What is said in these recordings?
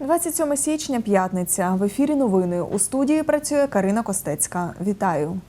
27 січня, п'ятниця. В ефірі новини. У студії працює Карина Костецька. Вітаю.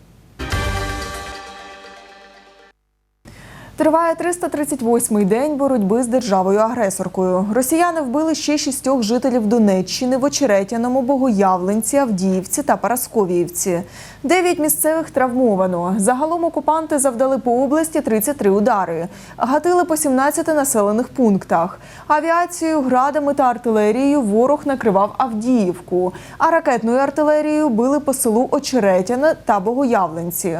Триває 338-й день боротьби з державою-агресоркою. Росіяни вбили ще шістьох жителів Донеччини в Очеретяному, Богоявленці, Авдіївці та Парасковіївці. Дев'ять місцевих травмовано. Загалом окупанти завдали по області 33 удари. Гатили по 17 населених пунктах. Авіацією, градами та артилерією ворог накривав Авдіївку, а ракетною артилерією били по селу Очеретяне та Богоявленці.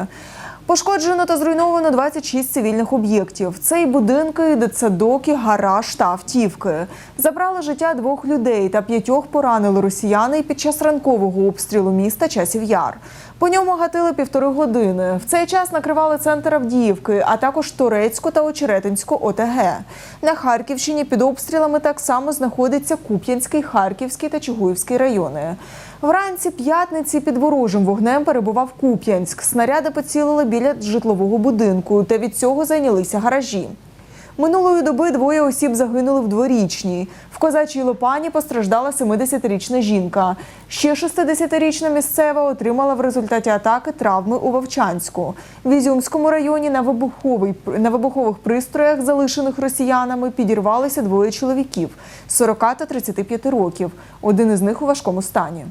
Пошкоджено та зруйновано 26 цивільних об'єктів. Це і будинки, і дитсадок, гараж та автівки. Забрали життя двох людей та п'ятьох поранили росіяни під час ранкового обстрілу міста Часів Яр. По ньому гатили півтори години. В цей час накривали центр Авдіївки, а також Торецьку та Очеретинську ОТГ. На Харківщині під обстрілами так само знаходиться Куп'янський, Харківський та Чугуївський райони. Вранці п'ятниці під ворожим вогнем перебував Куп'янськ. Снаряди поцілили біля житлового будинку, та від цього зайнялися гаражі. Минулої доби двоє осіб загинули в дворічній. В козачій лопані постраждала 70-річна жінка. Ще 60-річна місцева отримала в результаті атаки травми у Вовчанську. В Ізюмському районі на, вибуховий, на вибухових пристроях, залишених росіянами, підірвалися двоє чоловіків 40 та 35 років. Один із них у важкому стані.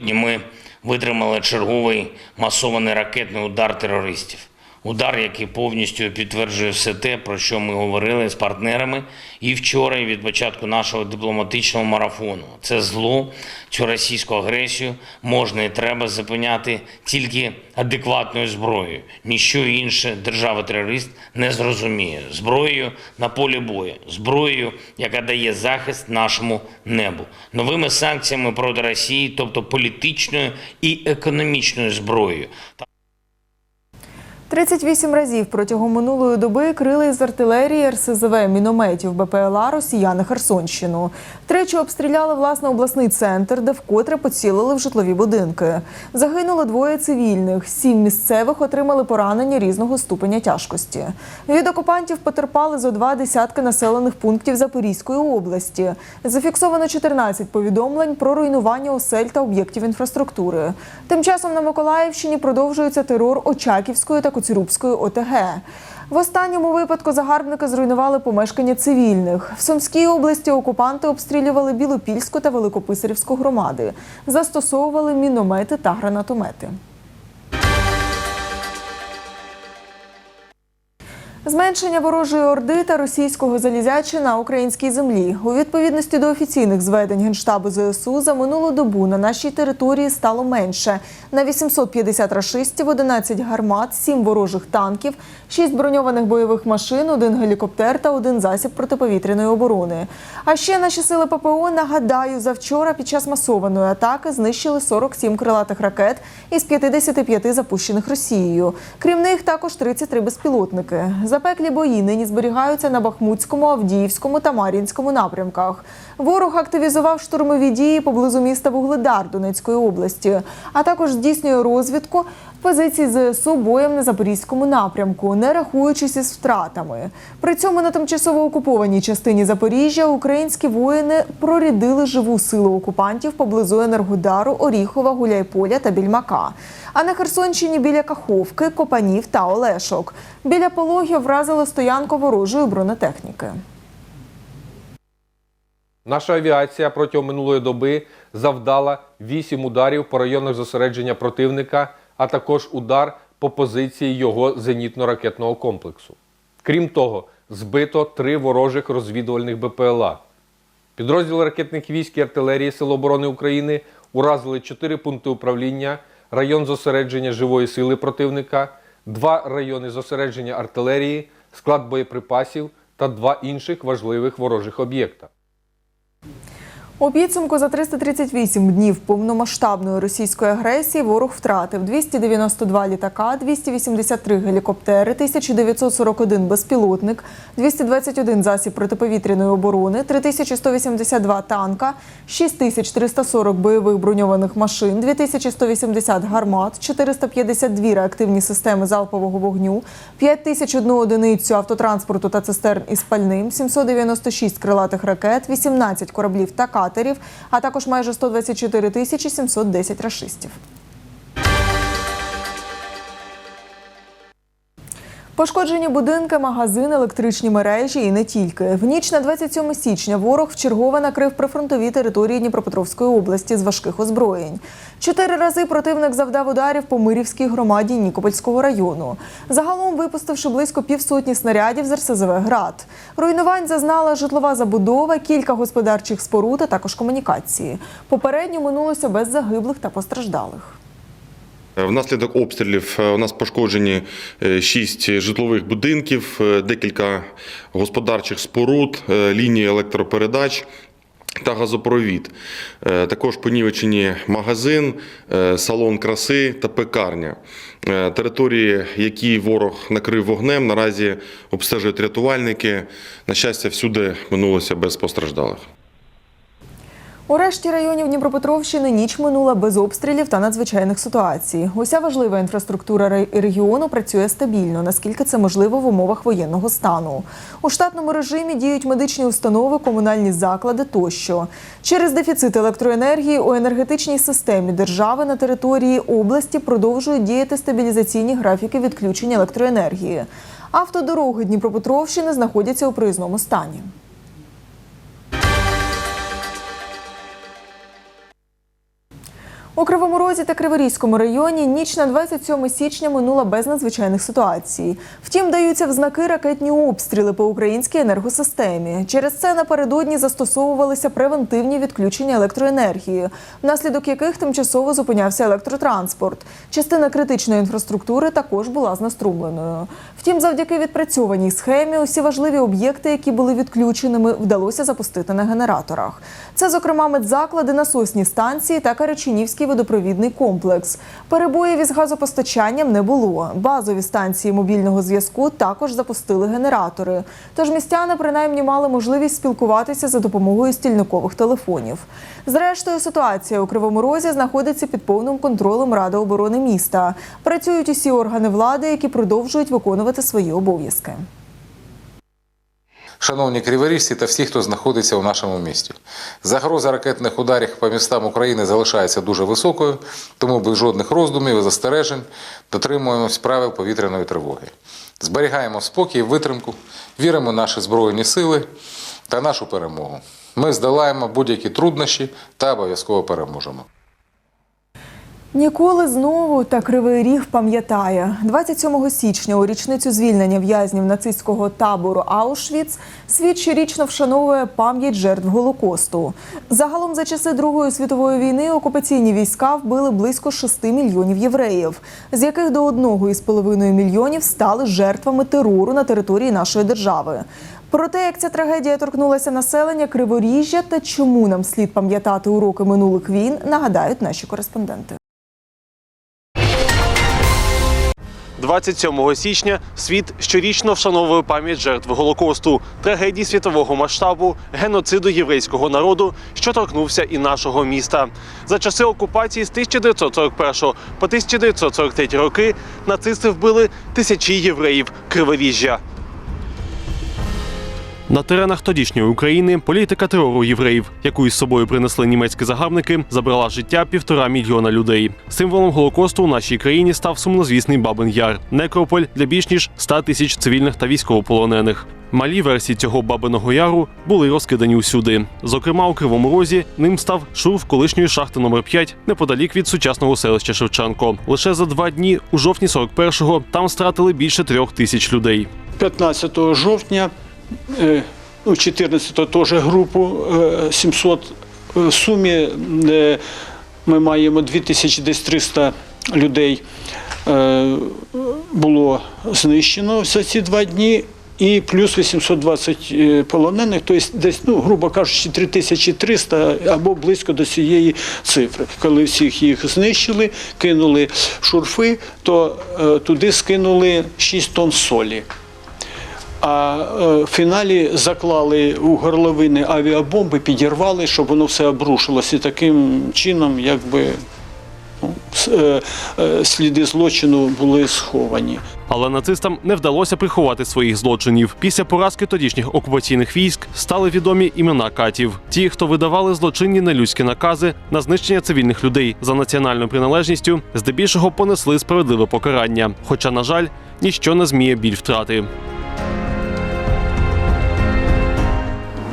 Ми витримали черговий масований ракетний удар терористів. Удар, який повністю підтверджує все те, про що ми говорили з партнерами і вчора, і від початку нашого дипломатичного марафону. Це зло, цю російську агресію можна і треба зупиняти тільки адекватною зброєю. Ніщо інше держава-терорист не зрозуміє. Зброєю на полі бою, зброєю, яка дає захист нашому небу, новими санкціями проти Росії, тобто політичною і економічною зброєю. 38 разів протягом минулої доби крили із артилерії, РСЗВ, мінометів БПЛА росіяни Херсонщину. Тричі обстріляли власне обласний центр, де вкотре поцілили в житлові будинки. Загинуло двоє цивільних. Сім місцевих отримали поранення різного ступеня тяжкості. Від окупантів потерпали зо два десятки населених пунктів Запорізької області. Зафіксовано 14 повідомлень про руйнування осель та об'єктів інфраструктури. Тим часом на Миколаївщині продовжується терор Очаківської та Коцюрубської ОТГ. В останньому випадку загарбники зруйнували помешкання цивільних. В Сумській області окупанти обстрілювали Білопільську та Великописарівську громади, застосовували міномети та гранатомети. Зменшення ворожої орди та російського залізяча на українській землі у відповідності до офіційних зведень генштабу ЗСУ за минулу добу на нашій території стало менше на 850 рашистів, 11 гармат, 7 ворожих танків, 6 броньованих бойових машин, один гелікоптер та один засіб протиповітряної оборони. А ще наші сили ППО нагадаю, завчора під час масованої атаки знищили 47 крилатих ракет із 55 запущених Росією. Крім них, також 33 безпілотники. Запеклі бої нині зберігаються на Бахмутському, Авдіївському та Мар'їнському напрямках. Ворог активізував штурмові дії поблизу міста Вугледар Донецької області, а також здійснює розвідку позицій ЗСУ боєм на Запорізькому напрямку, не рахуючись із втратами. При цьому на тимчасово окупованій частині Запоріжжя українські воїни прорядили живу силу окупантів поблизу Енергодару, Оріхова, Гуляйполя та Більмака. А на Херсонщині біля Каховки, Копанів та Олешок. Біля пологів вразили стоянку ворожої бронетехніки. Наша авіація протягом минулої доби завдала 8 ударів по районах зосередження противника, а також удар по позиції його зенітно-ракетного комплексу. Крім того, збито три ворожих розвідувальних БПЛА. Підрозділи ракетних військ і артилерії Сил оборони України уразили 4 пункти управління, район зосередження живої сили противника, два райони зосередження артилерії, склад боєприпасів та два інших важливих ворожих об'єкта. У підсумку за 338 днів повномасштабної російської агресії ворог втратив 292 літака, 283 гелікоптери, 1941 безпілотник, 221 засіб протиповітряної оборони, 3182 танка, 6340 бойових броньованих машин, 2180 гармат, 452 реактивні системи залпового вогню, 5001 одиницю автотранспорту та цистерн із пальним, 796 крилатих ракет, 18 кораблів та катерів, а також майже 124 тисячі 710 рашистів. Пошкоджені будинки, магазини, електричні мережі і не тільки. В ніч на 27 січня ворог вчергове накрив прифронтові території Дніпропетровської області з важких озброєнь. Чотири рази противник завдав ударів по Мирівській громаді Нікопольського району. Загалом випустивши близько півсотні снарядів з РСЗВ «Град». Руйнувань зазнала житлова забудова, кілька господарчих споруд, а також комунікації. Попередньо минулося без загиблих та постраждалих. Внаслідок обстрілів е, у нас пошкоджені е, шість житлових будинків, е, декілька господарчих споруд, е, лінії електропередач. Та газопровід. Е, Також понівечені магазин, е, салон краси та пекарня. Е, Території, які ворог накрив вогнем, наразі обстежують рятувальники. На щастя, всюди минулося без постраждалих. У решті районів Дніпропетровщини ніч минула без обстрілів та надзвичайних ситуацій. Уся важлива інфраструктура регіону працює стабільно, наскільки це можливо в умовах воєнного стану. У штатному режимі діють медичні установи, комунальні заклади тощо. Через дефіцит електроенергії у енергетичній системі держави на території області продовжують діяти стабілізаційні графіки відключення електроенергії. Автодороги Дніпропетровщини знаходяться у проїзному стані. У Кривому Розі та Криворізькому районі ніч на 27 січня минула без надзвичайних ситуацій. Втім, даються в знаки ракетні обстріли по українській енергосистемі. Через це напередодні застосовувалися превентивні відключення електроенергії, внаслідок яких тимчасово зупинявся електротранспорт. Частина критичної інфраструктури також була знеструмленою. Втім, завдяки відпрацьованій схемі усі важливі об'єкти, які були відключеними, вдалося запустити на генераторах. Це, зокрема, медзаклади, насосні станції та Карачунівський водопровідний комплекс. Перебоїв із газопостачанням не було. Базові станції мобільного зв'язку також запустили генератори. Тож містяни принаймні мали можливість спілкуватися за допомогою стільникових телефонів. Зрештою, ситуація у Кривому Розі знаходиться під повним контролем Ради оборони міста. Працюють усі органи влади, які продовжують виконувати свої обов'язки. Шановні криворіжці та всі, хто знаходиться у нашому місті. Загроза ракетних ударів по містам України залишається дуже високою, тому без жодних роздумів і застережень дотримуємось правил повітряної тривоги. Зберігаємо спокій витримку, віримо в наші Збройні сили та нашу перемогу. Ми здолаємо будь-які труднощі та обов'язково переможемо. Ніколи знову та Кривий Ріг пам'ятає 27 січня у річницю звільнення в'язнів нацистського табору Аушвіц світ щорічно вшановує пам'ять жертв Голокосту. Загалом за часи Другої світової війни окупаційні війська вбили близько 6 мільйонів євреїв, з яких до 1,5 мільйонів стали жертвами терору на території нашої держави. Про те, як ця трагедія торкнулася населення Криворіжжя та чому нам слід пам'ятати уроки минулих війн, нагадають наші кореспонденти. 27 січня світ щорічно вшановує пам'ять жертв Голокосту, трагедії світового масштабу, геноциду єврейського народу, що торкнувся і нашого міста. За часи окупації з 1941 по 1943 роки нацисти вбили тисячі євреїв Криворіжжя. На теренах тодішньої України політика терору євреїв, яку із собою принесли німецькі загарбники, забрала життя півтора мільйона людей. Символом голокосту у нашій країні став сумнозвісний Бабин Яр, некрополь для більш ніж 100 тисяч цивільних та військовополонених. Малі версії цього бабиного яру були розкидані усюди. Зокрема, у Кривому Розі ним став шурф колишньої шахти номер 5 неподалік від сучасного селища Шевченко. Лише за два дні, у жовтні 41-го, там стратили більше трьох тисяч людей. 15 жовтня, ну, 14 теж групу е, 700. Е, В сумі е, ми маємо 2300 людей е, було знищено за ці два дні. і плюс 820 е, полонених, тобто десь, ну, грубо кажучи, 3300 або близько до цієї цифри. Коли всіх їх знищили, кинули шурфи, то е, туди скинули 6 тонн солі. А е, в фіналі заклали у горловини авіабомби, підірвали, щоб воно все обрушилось. І таким чином, якби ну, е, е, сліди злочину були сховані. Але нацистам не вдалося приховати своїх злочинів. Після поразки тодішніх окупаційних військ стали відомі імена катів. Ті, хто видавали злочинні нелюдські накази на знищення цивільних людей за національною приналежністю, здебільшого понесли справедливе покарання. Хоча, на жаль, ніщо не зміє біль втрати.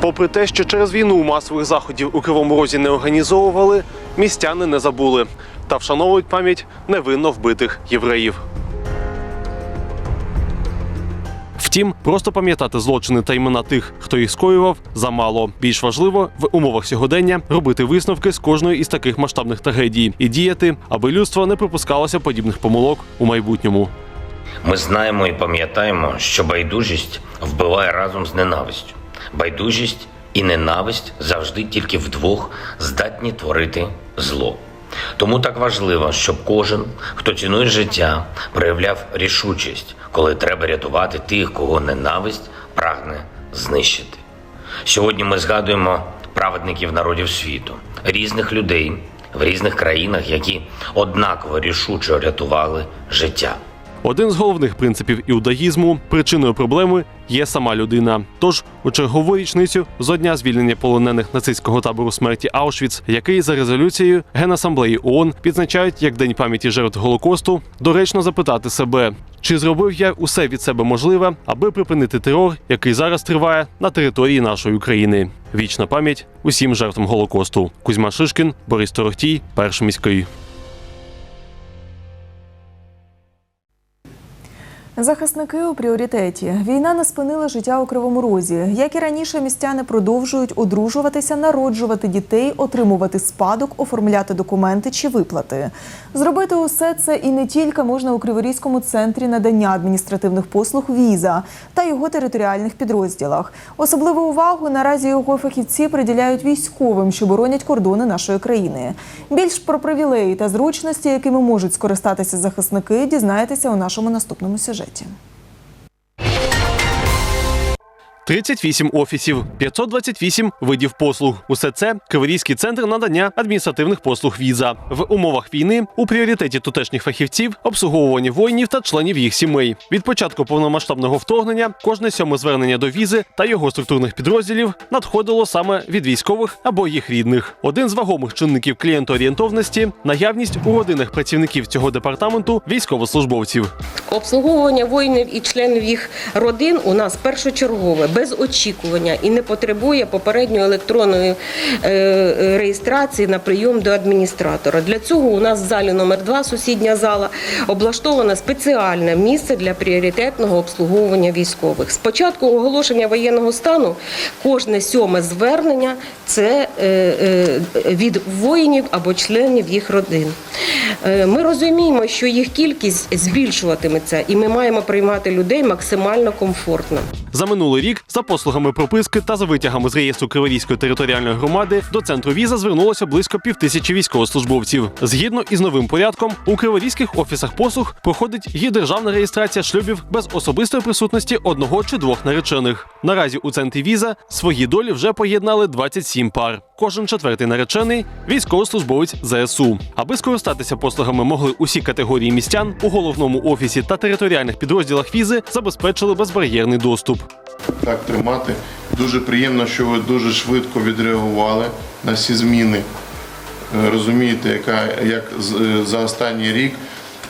Попри те, що через війну масових заходів у Кривому Розі не організовували, містяни не забули та вшановують пам'ять невинно вбитих євреїв. Втім, просто пам'ятати злочини та імена тих, хто їх скоював, замало. Більш важливо в умовах сьогодення робити висновки з кожної із таких масштабних трагедій і діяти, аби людство не припускалося подібних помилок у майбутньому. Ми знаємо і пам'ятаємо, що байдужість вбиває разом з ненавистю. Байдужість і ненависть завжди тільки вдвох здатні творити зло. Тому так важливо, щоб кожен, хто цінує життя, проявляв рішучість, коли треба рятувати тих, кого ненависть прагне знищити. Сьогодні ми згадуємо праведників народів світу, різних людей в різних країнах, які однаково рішуче рятували життя. Один з головних принципів іудаїзму причиною проблеми є сама людина. Тож у чергову річницю зо дня звільнення полонених нацистського табору смерті Аушвіц, який за резолюцією Генасамблеї ООН відзначають як День пам'яті жертв Голокосту, доречно запитати себе, чи зробив я усе від себе можливе, аби припинити терор, який зараз триває на території нашої України. Вічна пам'ять усім жертвам Голокосту. Кузьма Шишкін, Борис Торохтій, перший міський. Захисники у пріоритеті. Війна не спинила життя у Кривому Розі. Як і раніше, містяни продовжують одружуватися, народжувати дітей, отримувати спадок, оформляти документи чи виплати. Зробити усе це і не тільки можна у Криворізькому центрі надання адміністративних послуг віза та його територіальних підрозділах. Особливу увагу наразі його фахівці приділяють військовим, що боронять кордони нашої країни. Більш про привілеї та зручності, якими можуть скористатися захисники, дізнаєтеся у нашому наступному сюжеті. হয়েছে 38 офісів, 528 видів послуг. Усе це Криворізький центр надання адміністративних послуг віза. В умовах війни у пріоритеті тутешніх фахівців обслуговування воїнів та членів їх сімей. Від початку повномасштабного вторгнення кожне сьоме звернення до візи та його структурних підрозділів надходило саме від військових або їх рідних. Один з вагомих чинників клієнтоорієнтовності наявність у родинах працівників цього департаменту військовослужбовців. Обслуговування воїнів і членів їх родин у нас першочергове, без очікування і не потребує попередньої електронної е, реєстрації на прийом до адміністратора. Для цього у нас в залі номер 2 сусідня зала, облаштоване спеціальне місце для пріоритетного обслуговування військових. З початку оголошення воєнного стану кожне сьоме звернення це е, е, від воїнів або членів їх родин. Ми розуміємо, що їх кількість збільшуватиметься, і ми маємо приймати людей максимально комфортно. За минулий рік за послугами прописки та за витягами з реєстру Криворізької територіальної громади до центру віза звернулося близько півтисячі військовослужбовців. Згідно із новим порядком, у криворізьких офісах послуг проходить і державна реєстрація шлюбів без особистої присутності одного чи двох наречених. Наразі у центрі віза свої долі вже поєднали 27 пар. Кожен четвертий наречений військовослужбовець ЗСУ. Аби скористатися послугами могли усі категорії містян у головному офісі та територіальних підрозділах візи забезпечили безбар'єрний доступ. так тримати. Дуже приємно, що ви дуже швидко відреагували на всі зміни. Е, Розумієте, яка як е, за останній рік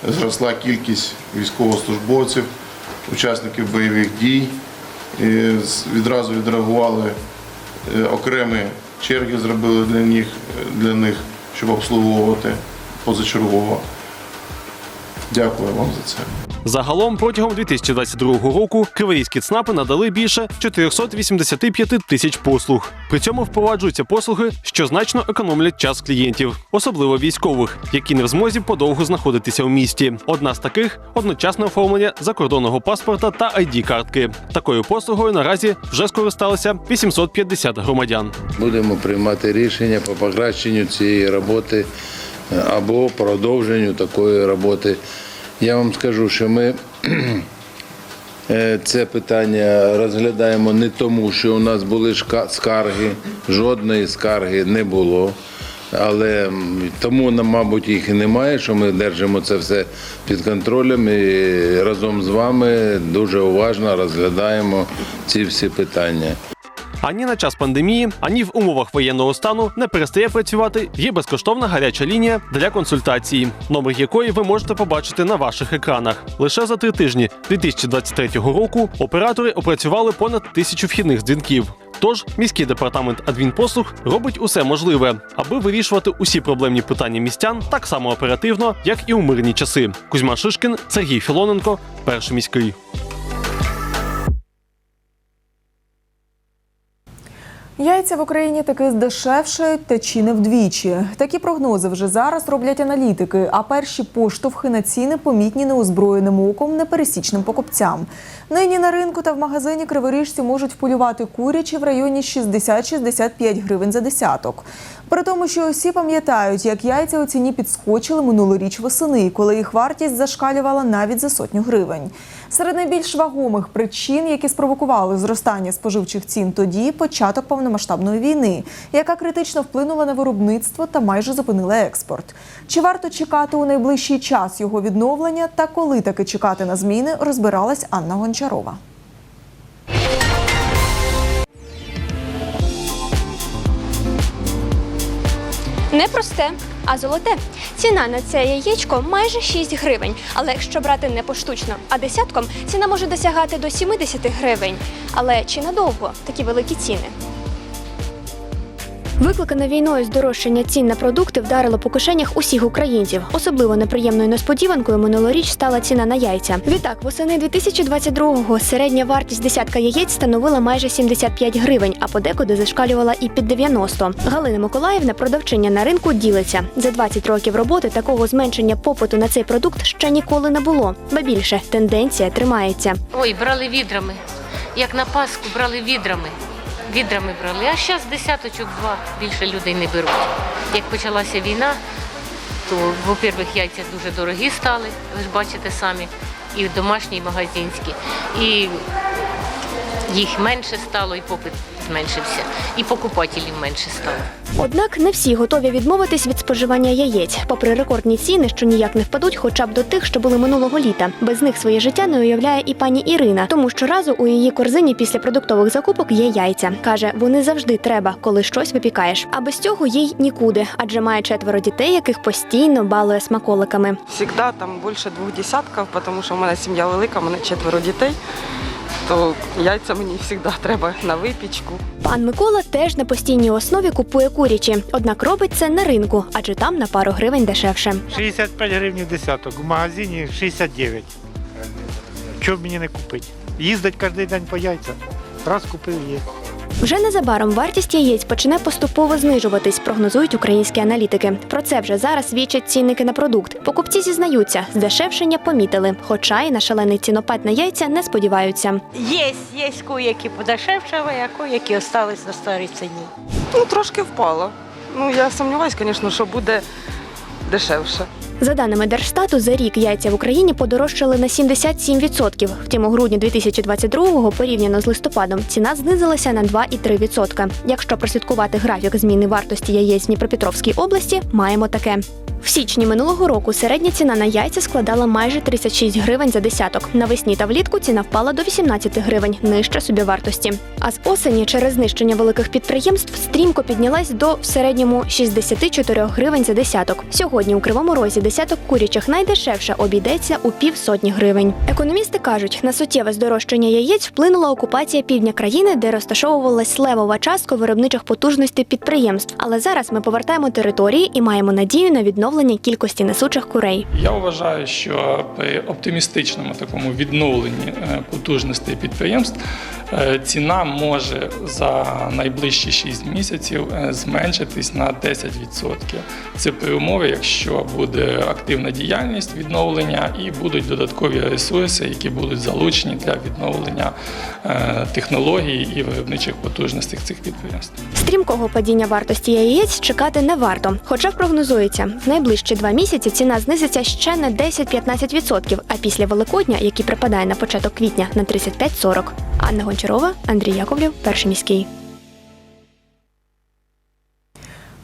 зросла кількість військовослужбовців, учасників бойових дій. І Відразу відреагували е, окремі черги, зробили для них, для них, щоб обслуговувати позачергово. Дякую вам за це. Загалом протягом 2022 року криворізькі ЦНАПи надали більше 485 тисяч послуг. При цьому впроваджуються послуги, що значно економлять час клієнтів, особливо військових, які не в змозі подовго знаходитися у місті. Одна з таких одночасне оформлення закордонного паспорта та id картки Такою послугою наразі вже скористалися 850 громадян. Будемо приймати рішення по покращенню цієї роботи е, або продовженню такої роботи. Я вам скажу, що ми е, це питання розглядаємо не тому, що у нас були скарги, жодної скарги не було. Але тому, мабуть, їх і немає, що ми держимо це все під контролем і разом з вами дуже уважно розглядаємо ці всі питання. Ані на час пандемії, ані в умовах воєнного стану не перестає працювати. Є безкоштовна гаряча лінія для консультації, номер якої ви можете побачити на ваших екранах. Лише за три тижні 2023 року оператори опрацювали понад тисячу вхідних дзвінків. Тож міський департамент адмінпослуг робить усе можливе, аби вирішувати усі проблемні питання містян так само оперативно, як і у мирні часи. Кузьма Шишкін, Сергій Філоненко, перший міський. Яйця в Україні таки здешевшають та чи не вдвічі. Такі прогнози вже зараз роблять аналітики, а перші поштовхи на ціни помітні неозброєним оком непересічним покупцям. Нині на ринку та в магазині криворіжці можуть вполювати курячі в районі 60-65 гривень за десяток. При тому, що усі пам'ятають, як яйця у ціні підскочили минулоріч восени, коли їх вартість зашкалювала навіть за сотню гривень. Серед найбільш вагомих причин, які спровокували зростання споживчих цін тоді, початок повномасштабної війни, яка критично вплинула на виробництво та майже зупинила експорт. Чи варто чекати у найближчий час його відновлення та коли таки чекати на зміни, розбиралась Анна Гончарова. Не просте, а золоте. Ціна на це яєчко майже 6 гривень. Але якщо брати не поштучно, а десятком, ціна може досягати до 70 гривень. Але чи надовго такі великі ціни? Викликане війною здорожчання цін на продукти вдарило по кишенях усіх українців. Особливо неприємною несподіванкою минулоріч стала ціна на яйця. Відтак, восени 2022-го середня вартість десятка яєць становила майже 75 гривень, а подекуди зашкалювала і під 90. Галина Миколаївна, продавчиня на ринку, ділиться. За 20 років роботи такого зменшення попиту на цей продукт ще ніколи не було. Ба більше тенденція тримається. Ой, брали відрами. Як на Пасху брали відрами. Відрами брали. А зараз десяточок два більше людей не беруть. Як почалася війна, то, во-первых, яйця дуже дорогі стали, ви ж бачите самі, і домашні, і магазинські. І їх менше стало, і попит зменшився, і покупателів менше стало. Однак не всі готові відмовитись від споживання яєць, попри рекордні ціни, що ніяк не впадуть, хоча б до тих, що були минулого літа. Без них своє життя не уявляє і пані Ірина, тому щоразу у її корзині після продуктових закупок є яйця. каже, вони завжди треба, коли щось випікаєш. А без цього їй нікуди, адже має четверо дітей, яких постійно балує смаколиками. Всегда там більше двох десятків, тому що в мене сім'я велика, в мене четверо дітей. То яйця мені завжди треба на випічку. Пан Микола теж на постійній основі купує курячі, однак робить це на ринку, адже там на пару гривень дешевше. 65 гривень десяток, в магазині 69. Чого б мені не купити? Їздить кожен день по яйцях. Раз купив є. Вже незабаром вартість яєць почне поступово знижуватись, прогнозують українські аналітики. Про це вже зараз свідчать цінники на продукт. Покупці зізнаються, здешевшення помітили, хоча і на шалений цінопад на яйця не сподіваються. Є, є кое-які подешевшали, а кое-які остались на старій ціні. Ну, трошки впало. Ну, я сумніваюся, звісно, що буде дешевше. За даними Держстату, за рік яйця в Україні подорожчали на 77%. Втім, у грудні 2022-го, порівняно з листопадом, ціна знизилася на 2,3%. Якщо прослідкувати графік зміни вартості яєць в Дніпропетровській області, маємо таке. В січні минулого року середня ціна на яйця складала майже 36 гривень за десяток. Навесні та влітку ціна впала до 18 гривень, нижче собівартості. А з осені через знищення великих підприємств стрімко піднялась до в середньому 64 гривень за десяток. Сьогодні у Кривому Розі десяток курячих найдешевше обійдеться у півсотні гривень. Економісти кажуть, на суттєве здорожчання яєць вплинула окупація півдня країни, де розташовувалась левова частка виробничих потужностей підприємств. Але зараз ми повертаємо території і маємо надію на відновлення відновлення кількості несучих курей. Я вважаю, що при оптимістичному такому відновленні е, потужностей підприємств ціна може за найближчі 6 місяців е, зменшитись на 10%. Це при умові, якщо буде активна діяльність відновлення і будуть додаткові ресурси, які будуть залучені для відновлення е, технологій і виробничих потужностей цих підприємств. Стрімкого падіння вартості яєць чекати не варто. Хоча прогнозується, в найближчі два місяці ціна знизиться ще на 10-15%, а після Великодня, який припадає на початок квітня, на 35-40. Анна Гончарова, Андрій Яковлів, перший міський.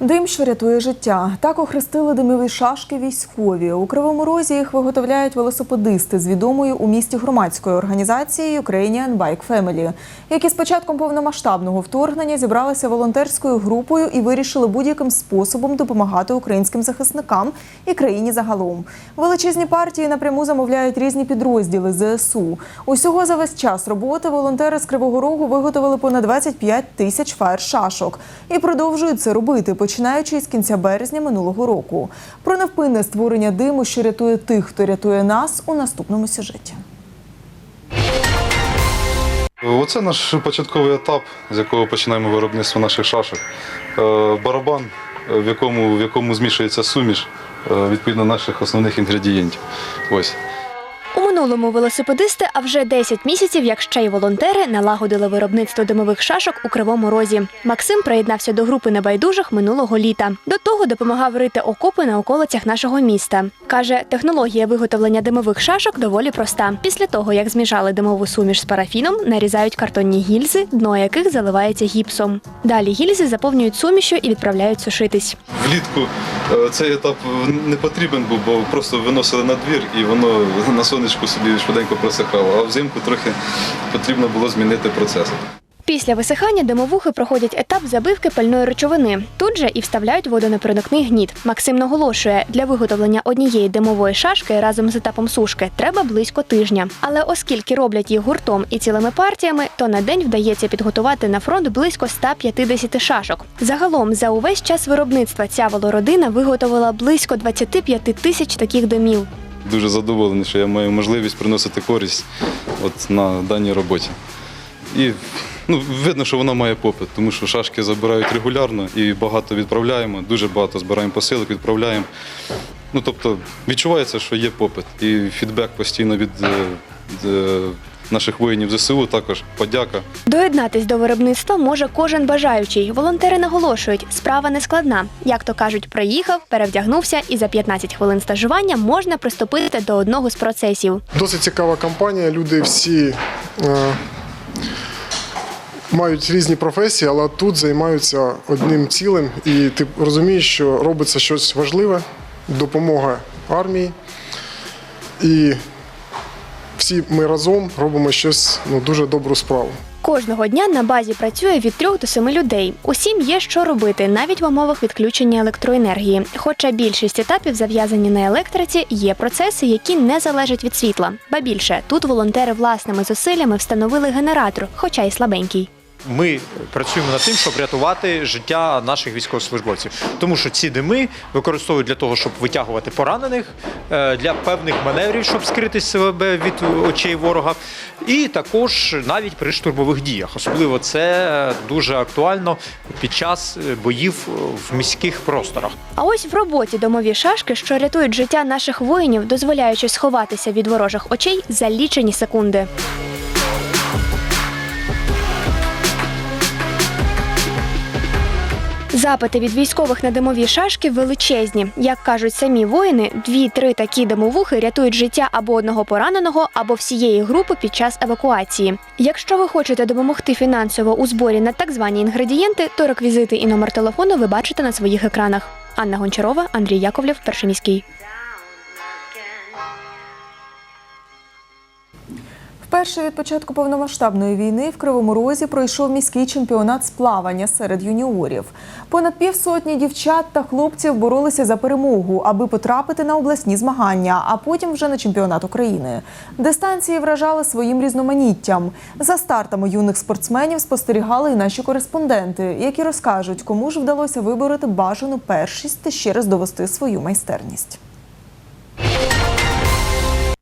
Дим, що рятує життя. Так охрестили димові шашки військові. У Кривому Розі їх виготовляють велосипедисти з відомою у місті громадською організацією Ukrainian Bike Family, які з початком повномасштабного вторгнення зібралися волонтерською групою і вирішили будь-яким способом допомагати українським захисникам і країні загалом. Величезні партії напряму замовляють різні підрозділи ЗСУ. Усього за весь час роботи волонтери з Кривого Рогу виготовили понад 25 тисяч фаєр шашок і продовжують це робити, починаючи з кінця березня минулого року. Про невпинне створення диму, що рятує тих, хто рятує нас, у наступному сюжеті. Оце наш початковий етап, з якого починаємо виробництво наших шашок. Е, Барабан, в якому, в якому змішується суміш е, відповідно наших основних інгредієнтів. Ось. Минулому велосипедисти, а вже 10 місяців, як ще й волонтери, налагодили виробництво димових шашок у Кривому Розі. Максим приєднався до групи небайдужих минулого літа. До того допомагав рити окопи на околицях нашого міста. Каже, технологія виготовлення димових шашок доволі проста. Після того, як змішали димову суміш з парафіном, нарізають картонні гільзи, дно яких заливається гіпсом. Далі гільзи заповнюють сумішю і відправляють сушитись. Влітку е, цей етап не потрібен був, бо просто виносили на двір і воно на сонечку собі швиденько просихало. А взимку трохи потрібно було змінити процес. Після висихання димовухи проходять етап забивки пальної речовини. Тут же і вставляють водонепроникний гніт. Максим наголошує, для виготовлення однієї димової шашки разом з етапом сушки треба близько тижня. Але оскільки роблять їх гуртом і цілими партіями, то на день вдається підготувати на фронт близько 150 шашок. Загалом за увесь час виробництва ця волородина виготовила близько 25 тисяч таких домів. Дуже задоволений, що я маю можливість приносити користь от на даній роботі. І ну, видно, що вона має попит, тому що шашки забирають регулярно і багато відправляємо, дуже багато збираємо посилок, відправляємо. Ну, тобто відчувається, що є попит. І фідбек постійно від е, е, наших воїнів ЗСУ також подяка. Доєднатись до виробництва може кожен бажаючий. Волонтери наголошують, справа не складна. Як то кажуть, приїхав, перевдягнувся, і за 15 хвилин стажування можна приступити до одного з процесів. Досить цікава компанія. Люди всі е, мають різні професії, але тут займаються одним цілим. І ти розумієш, що робиться щось важливе, допомога армії. І всі ми разом робимо щось ну, дуже добру справу. Кожного дня на базі працює від трьох до семи людей. Усім є що робити, навіть в умовах відключення електроенергії. Хоча більшість етапів зав'язані на електриці, є процеси, які не залежать від світла. Ба більше тут волонтери власними зусиллями встановили генератор, хоча й слабенький. Ми працюємо над тим, щоб рятувати життя наших військовослужбовців, тому що ці дими використовують для того, щоб витягувати поранених, е, для певних маневрів, щоб скрити себе від очей ворога, і також навіть при штурмових діях. Особливо це дуже актуально під час боїв в міських просторах. А ось в роботі домові шашки, що рятують життя наших воїнів, дозволяючи сховатися від ворожих очей за лічені секунди. Запити від військових на димові шашки величезні. Як кажуть самі воїни, дві-три такі димовухи рятують життя або одного пораненого, або всієї групи під час евакуації. Якщо ви хочете допомогти фінансово у зборі на так звані інгредієнти, то реквізити і номер телефону ви бачите на своїх екранах. Анна Гончарова, Андрій Яковлєв, перший міський. Вперше від початку повномасштабної війни в Кривому Розі пройшов міський чемпіонат з плавання серед юніорів. Понад півсотні дівчат та хлопців боролися за перемогу, аби потрапити на обласні змагання, а потім вже на чемпіонат України. Дистанції вражали своїм різноманіттям. За стартами юних спортсменів спостерігали і наші кореспонденти, які розкажуть, кому ж вдалося вибороти бажану першість та ще раз довести свою майстерність.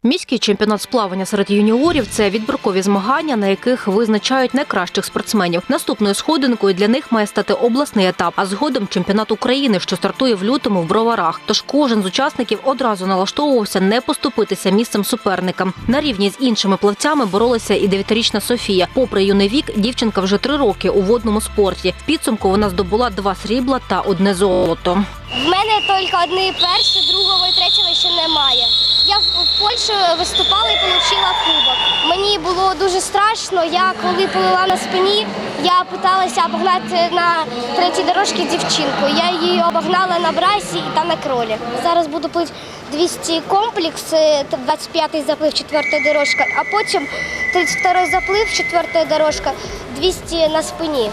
Міський чемпіонат з плавання серед юніорів це відбіркові змагання, на яких визначають найкращих спортсменів. Наступною сходинкою для них має стати обласний етап, а згодом чемпіонат України, що стартує в лютому в броварах. Тож кожен з учасників одразу налаштовувався не поступитися місцем суперникам. На рівні з іншими плавцями боролася і дев'ятирічна Софія. Попри юний вік, дівчинка вже три роки у водному спорті. В підсумку вона здобула два срібла та одне золото. В мене тільки одне перше, другого і третього ще немає. Я в Польщі виступала і отримала кубок. Мені було дуже страшно. Я коли плила на спині, я питалася обогнати на третій дорожці дівчинку. Я її обогнала на брасі та на кролі. Зараз буду плити 200 комплекс, е, 25-й заплив, четверта дорожка, а потім 32-й заплив, четверта дорожка, 200 на спині.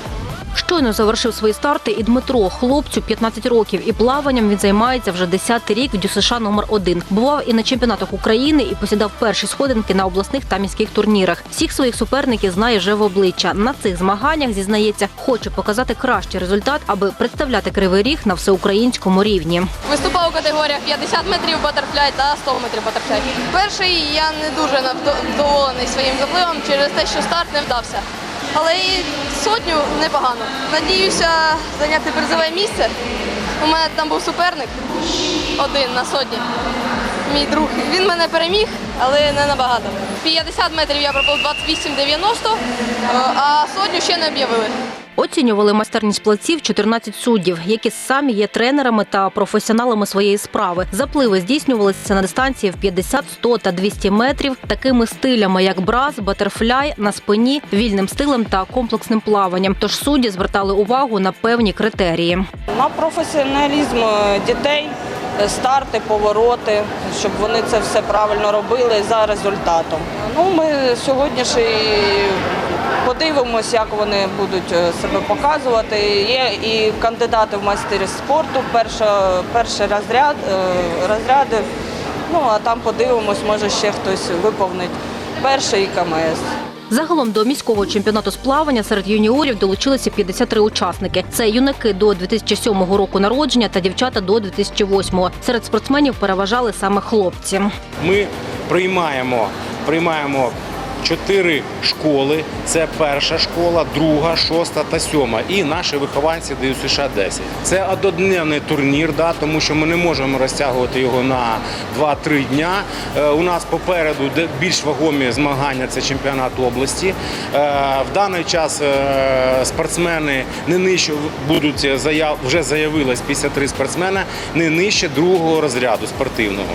Щойно завершив свої старти і Дмитро, хлопцю 15 років, і плаванням він займається вже 10-й рік в ДЮСШ номер 1 Бував і на чемпіонатах України і посідав перші сходинки на обласних та міських турнірах. Всіх своїх суперників знає вже в обличчя. На цих змаганнях зізнається, хоче показати кращий результат, аби представляти кривий ріг на всеукраїнському рівні. Виступав у категоріях 50 метрів батерфляй та 100 метрів батерфляй. Перший я не дуже задоволений своїм запливом через те, що старт не вдався. Але і сотню непогано. Надіюся зайняти призове місце. У мене там був суперник один на сотні. Мій друг. Він мене переміг, але не набагато. 50 метрів я пропав 28,90, а сотню ще не об'явили. Оцінювали майстерність плавців 14 суддів, які самі є тренерами та професіоналами своєї справи. Запливи здійснювалися на дистанції в 50, 100 та 200 метрів такими стилями, як брас, батерфляй, на спині, вільним стилем та комплексним плаванням. Тож судді звертали увагу на певні критерії. На професіоналізм е, дітей, е, старти, повороти, щоб вони це все правильно робили за результатом. Ну, ми сьогодні ж подивимось, як вони будуть е, себе показувати. Є і кандидати в майстері спорту, перша, перший розряд, е, розряди. Ну а там подивимось, може ще хтось виповнить перший КМС. Загалом до міського чемпіонату з плавання серед юніорів долучилися 53 учасники. Це юнаки до 2007 року народження та дівчата до 2008. Серед спортсменів переважали саме хлопці. Ми приймаємо, приймаємо чотири школи. Це перша школа, друга, шоста та сьома. І наші вихованці дають США 10. Це однодневний турнір, да, тому що ми не можемо розтягувати його на 2-3 дня. Е, у нас попереду більш вагомі змагання це чемпіонат області. Е, в даний час е, спортсмени не нижче будуть вже заявилось 53 спортсмена, не нижче другого розряду спортивного.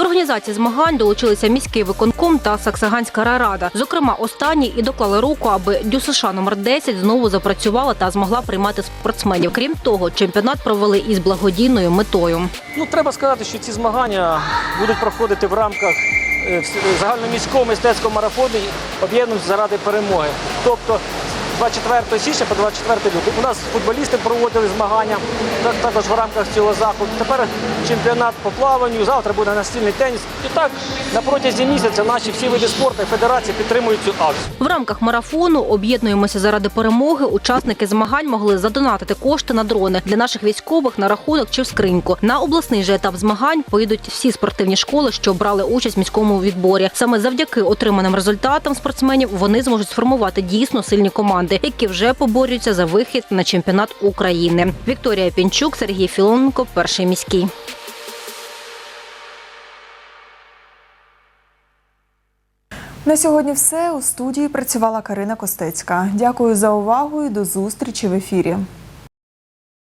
До організації змагань долучилися міський виконком та Саксаганська райрада. Зокрема, останні і доклали руку, аби ДЮСШ номер 10 знову запрацювала та змогла приймати спортсменів. Крім того, чемпіонат провели із благодійною метою. Ну, треба сказати, що ці змагання будуть проходити в рамках е, загальноміського мистецького марафону «Об'єднуємося заради перемоги. Тобто 24 січня по 24 лютого. У нас футболісти проводили змагання так- також в рамках цього заходу. Тепер чемпіонат по плаванню, завтра буде настільний теніс. І так на протязі місяця наші всі види спорту і федерації підтримують цю акцію. В рамках марафону об'єднуємося заради перемоги. Учасники змагань могли задонатити кошти на дрони для наших військових на рахунок чи в скриньку. На обласний же етап змагань поїдуть всі спортивні школи, що брали участь в міському відборі. Саме завдяки отриманим результатам спортсменів вони зможуть сформувати дійсно сильні команди, які вже поборються за вихід на чемпіонат України. Вікторія Пінчук, Сергій Філоненко, перший міський. На сьогодні все у студії працювала Карина Костецька. Дякую за увагу і до зустрічі в ефірі.